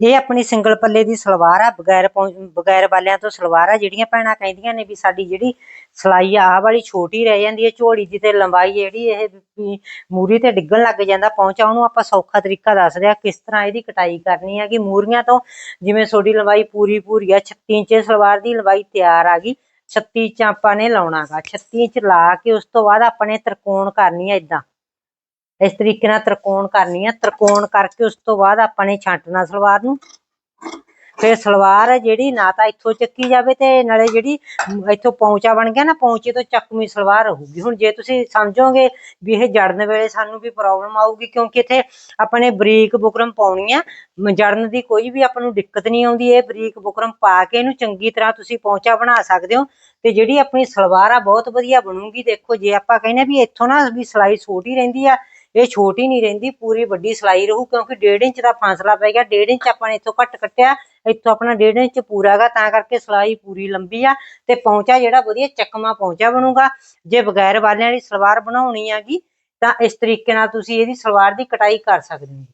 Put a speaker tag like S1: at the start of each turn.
S1: ਇਹ ਆਪਣੀ ਸਿੰਗਲ ਪੱਲੇ ਦੀ ਸਲਵਾਰ ਆ, ਬਗੈਰ ਪੌਂ- ਬਗੈਰ ਵਾਲਿਆਂ ਤੋਂ ਸਲਵਾਰ ਆ ਜਿਹੜੀਆਂ ਭੈਣਾਂ ਕਹਿੰਦੀਆਂ ਨੇ ਵੀ ਸਾਡੀ ਜਿਹੜੀ ਸਲਾਈ ਆ, ਆਹ ਵਾਲੀ ਛੋਟੀ ਰਹਿ ਜਾਂਦੀ ਹੈ, ਝੋਲੀ ਦੀ ਤੇ ਲੰਬਾਈ ਜਿਹੜੀ ਇਹ ਮੂਰੀ ਤੇ ਡਿੱਗਣ ਲੱਗ ਜਾਂਦਾ, ਪਹੁੰਚਾ ਉਹਨੂੰ ਆਪਾਂ ਸੌਖਾ ਤਰੀਕਾ ਦੱਸਦੇ ਆ ਕਿਸ ਤਰ੍ਹਾਂ ਇਹਦੀ ਕਟਾਈ ਕਰਨੀ ਹੈ ਕਿ ਮੂਰੀਆਂ ਤੋਂ ਜਿਵੇਂ ਤੁਹਾਡੀ ਲੰਬਾਈ ਪੂਰੀ ਪੂਰੀ ਆ 36 ਇੰਚ ਸਲਵਾਰ ਦੀ ਲੰਬਾਈ ਤਿਆਰ ਆ ਗਈ 36 ਇੰਚ ਆਪਾਂ ਨੇ ਲਾਉਣਾਗਾ 36 ਇੰਚ ਲਾ ਕੇ ਉਸ ਤੋਂ ਬਾਅਦ ਆਪਾਂ ਨੇ ਤਰਕੋਣ ਕਰਨੀ ਆ ਇਦਾਂ ਇਸ ਤਰੀਕੇ ਨਾਲ ਤਰਕੋਣ ਕਰਨੀ ਆ। ਤਰਕੋਣ ਕਰਕੇ ਉਸ ਤੋਂ ਬਾਅਦ ਆਪਾਂ ਨੇ ਛਾਂਟਣਾ ਸਲਵਾਰ ਨੂੰ। ਫਿਰ ਸਲਵਾਰ ਹੈ ਜਿਹੜੀ, ਨਾ ਤਾਂ ਇੱਥੋਂ ਚੱਕੀ ਜਾਵੇ ਤੇ ਨਾਲੇ ਜਿਹੜੀ ਇੱਥੋਂ ਪੌਂਚਾ ਬਣ ਗਿਆ ਨਾ, ਪੌਂਚੇ ਤੋਂ ਚੱਕਵੀਂ ਸਲਵਾਰ ਰਹੂਗੀ। ਹੁਣ ਜੇ ਤੁਸੀਂ ਸਮਝੋਗੇ ਵੀ ਇਹ ਜੜਨ ਵੇਲੇ ਸਾਨੂੰ ਵੀ ਪ੍ਰੋਬਲਮ ਆਊਗੀ, ਕਿਉਂਕਿ ਇੱਥੇ ਆਪਾਂ ਨੇ ਬਰੀਕ ਬੁਕਰਮ ਪਾਉਣੀ ਆ। ਜੜਨ ਦੀ ਕੋਈ ਵੀ ਆਪਾਂ ਨੂੰ ਦਿੱਕਤ ਨਹੀਂ ਆਉਂਦੀ। ਇਹ ਬਰੀਕ ਬੁਕਰਮ ਪਾ ਕੇ ਇਹਨੂੰ ਚੰਗੀ ਤਰ੍ਹਾਂ ਤੁਸੀਂ ਪੌਂਚਾ ਬਣਾ ਸਕਦੇ ਹੋ। ਤੇ ਜਿਹੜੀ ਆਪਣੀ ਸਲਵਾਰ ਆ, ਬਹੁਤ ਵਧੀਆ ਬਣੂਗੀ। ਦੇਖੋ, ਜੇ ਆਪਾਂ ਕਹਿੰਦੇ ਵੀ ਇੱਥੋਂ ਨਾ ਵੀ ਸਲਾਈ ਛੋਟੀ ਰਹਿੰਦੀ ਆ ਇਹ ਛੋਟੀ ਨਹੀਂ ਰਹਿੰਦੀ, ਪੂਰੀ ਵੱਡੀ ਸਲਾਈ ਰਹੂ, ਕਿਉਂਕਿ 1.5 ਇੰਚ ਦਾ ਫਾਸਲਾ ਪੈ ਗਿਆ 1.5 ਇੰਚ ਆਪਾਂ ਨੇ ਇੱਥੋਂ ਘੱਟ ਕੱਟਿਆ, ਇੱਥੋਂ ਆਪਣਾ 1.5 ਇੰਚ ਪੂਰਾ ਗਾ ਤਾਂ ਕਰਕੇ ਸਲਾਈ ਪੂਰੀ ਲੰਬੀ ਆ, ਤੇ ਪੌਂਚਾ ਜਿਹੜਾ ਵਧੀਆ ਚੱਕਮਾ ਪੌਂਚਾ ਬਣੂਗਾ। ਜੇ ਬਗੈਰ ਵਾਲਿਆਂ ਵਾਲੀ ਸਲਵਾਰ ਬਣਾਉਣੀ ਆਗੀ ਤਾਂ ਇਸ ਤਰੀਕੇ ਨਾਲ ਤੁਸੀਂ ਇਹਦੀ ਸਲਵਾਰ ਦੀ ਕਟਾਈ ਕਰ ਸਕਦੇ ਹੋ।